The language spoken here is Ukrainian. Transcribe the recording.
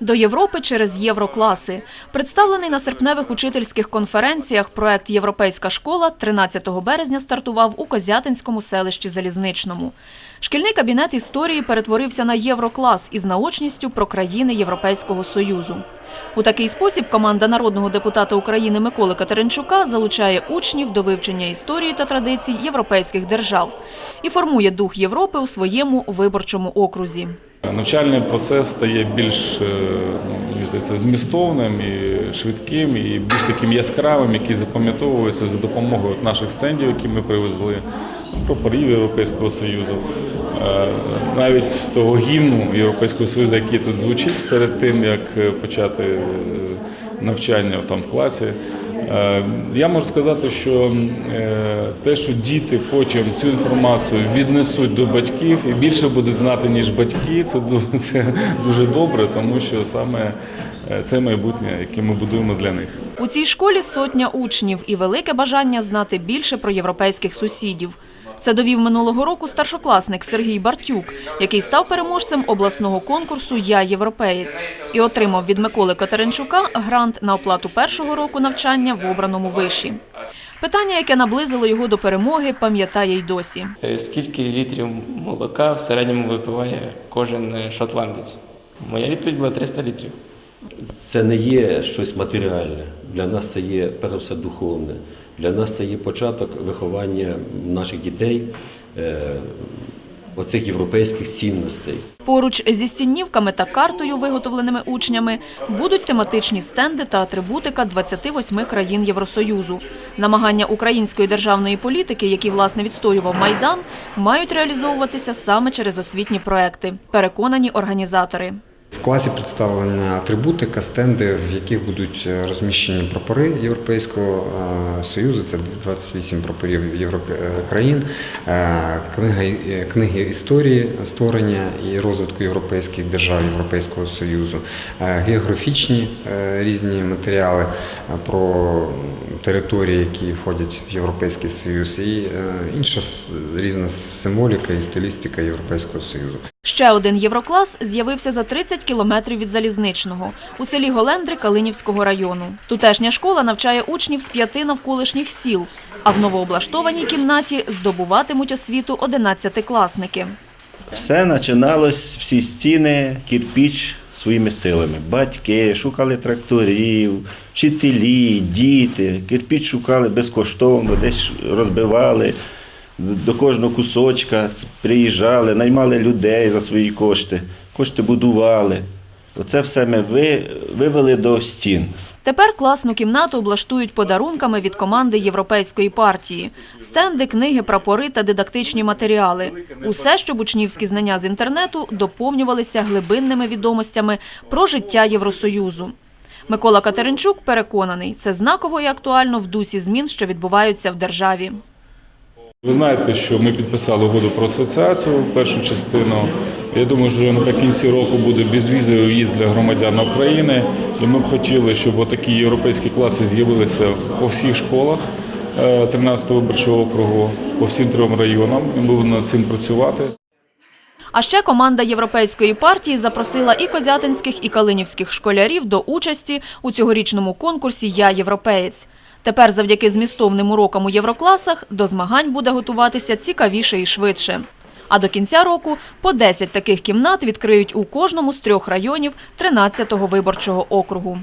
До Європи через єврокласи. Представлений на серпневих учительських конференціях проект Європейська школа 13 березня стартував у Козятинському селищі Залізничному. Шкільний кабінет історії перетворився на євроклас із наочністю про країни Європейського Союзу. У такий спосіб команда народного депутата України Миколи Катеринчука залучає учнів до вивчення історії та традицій європейських держав і формує дух Європи у своєму виборчому окрузі. Навчальний процес стає більш е, ну, здається, змістовним і швидким, і більш таким яскравим, який запам'ятовується за допомогою наших стендів, які ми привезли, прапорів Європейського Союзу, е, навіть того гімну Європейського Союзу, який тут звучить перед тим, як е, почати е, навчання там в класі. Я можу сказати, що те, що діти потім цю інформацію віднесуть до батьків і більше будуть знати, ніж батьки, це дуже добре, тому що саме це майбутнє, яке ми будуємо для них. У цій школі сотня учнів і велике бажання знати більше про європейських сусідів. Це довів минулого року старшокласник Сергій Бартюк, який став переможцем обласного конкурсу Я європеєць і отримав від Миколи Катеринчука грант на оплату першого року навчання в обраному виші. Питання, яке наблизило його до перемоги, пам'ятає й досі. Е, Скільки літрів молока в середньому випиває кожен е, шотландець? Моя відповідь була 300 літрів. Це не є щось матеріальне. Для нас це є перш все духовне. Для нас це є початок виховання наших дітей е, оцих європейських цінностей. Поруч зі стіннівками та картою, виготовленими учнями, будуть тематичні стенди та атрибутика 28 країн Євросоюзу. Намагання української державної політики, які власне відстоював Майдан, мають реалізовуватися саме через освітні проекти. Переконані організатори. В класі представлена атрибутика, стенди, в яких будуть е, розміщені прапори Європейського е, Союзу, це 28 прапорів е, країн, книги історії створення і розвитку європейських держав Європейського Союзу, географічні різні матеріали про території, які входять в Європейський Союз, і інша різна символіка і стилістика Європейського Союзу. Ще один євроклас з'явився за 30 кілометрів від Залізничного у селі Голендри Калинівського району. Тутешня школа навчає учнів з п'яти навколишніх сіл, а в новооблаштованій кімнаті здобуватимуть освіту 11-класники. Все починалось, всі стіни, кирпіч своїми силами. Батьки шукали тракторів, вчителі, діти. Кирпіч шукали безкоштовно, десь розбивали до кожного кусочка, приїжджали, наймали людей за свої кошти, кошти будували. Оце все ми ви- вивели до стін. Тепер класну кімнату облаштують подарунками від команди Європейської партії. Стенди, книги, прапори та дидактичні матеріали. Усе, щоб учнівські знання з інтернету доповнювалися глибинними відомостями про життя Євросоюзу. Микола Катеринчук переконаний, це знаково і актуально в дусі змін, що відбуваються в державі. Ви знаєте, що ми підписали угоду про асоціацію першу частину. Я думаю, що наприкінці року буде безвізовий в'їзд для громадян України. І ми б хотіли, щоб отакі європейські класи з'явилися по всіх школах 13-го виборчого округу, по всім трьом районам. І ми будемо над цим працювати. А ще команда Європейської партії запросила і козятинських, і калинівських школярів до участі у цьогорічному конкурсі Я європеєць. Тепер завдяки змістовним урокам у єврокласах до змагань буде готуватися цікавіше і швидше. А до кінця року по 10 таких кімнат відкриють у кожному з трьох районів 13-го виборчого округу.